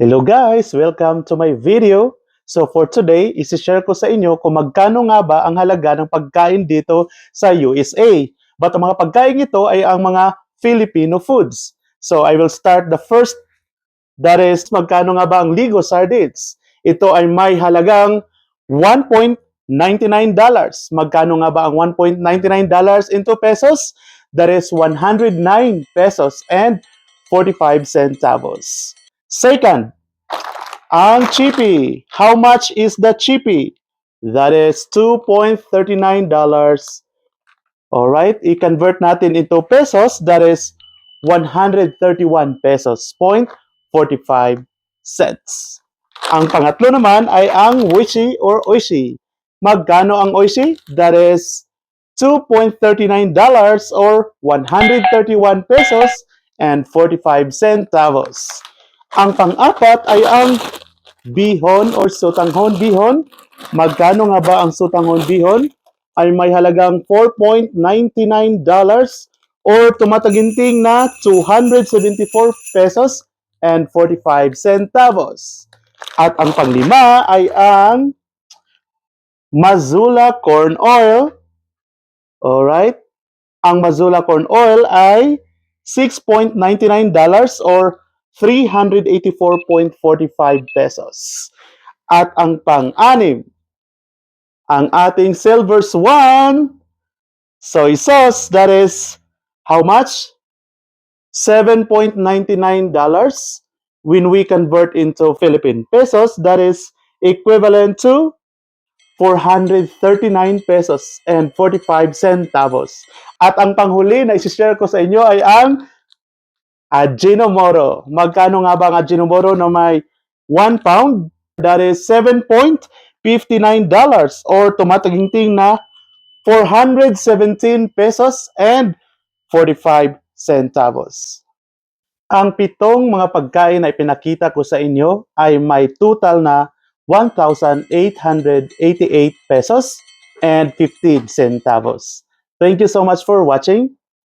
Hello guys! Welcome to my video. So for today, isi-share ko sa inyo kung magkano nga ba ang halaga ng pagkain dito sa USA. But ang mga pagkain ito ay ang mga Filipino foods. So I will start the first, that is, magkano nga ba ang Ligo Sardines? Ito ay may halagang $1.99. Magkano nga ba ang $1.99 into pesos? That is 109 pesos and 45 centavos. Second, ang chippy. How much is the chippy? That is $2.39. Alright, i-convert natin into pesos. That is 131 pesos. Point 45 cents. Ang pangatlo naman ay ang wishi or oishi. Magkano ang oishi? That is $2.39 or 131 pesos and 45 centavos. Ang pang-apat ay ang bihon or sutanghon bihon. Magkano nga ba ang sutanghon bihon? Ay may halagang $4.99 or tumataginting na 274 pesos and 45 centavos. At ang panglima ay ang Mazula corn oil. Alright? Ang Mazula corn oil ay $6.99 or 384.45 pesos. At ang pang-anim, ang ating silver swan soy sauce, that is how much? $7.99 when we convert into Philippine pesos, that is equivalent to 439 pesos and 45 centavos. At ang panghuli na isi-share ko sa inyo ay ang Ajinomoto. Magkano nga ba ang Ajinomoto na may 1 pound? That is $7.59 or tumataginting na 417 pesos and 45 centavos. Ang pitong mga pagkain na ipinakita ko sa inyo ay may total na 1,888 pesos and 15 centavos. Thank you so much for watching.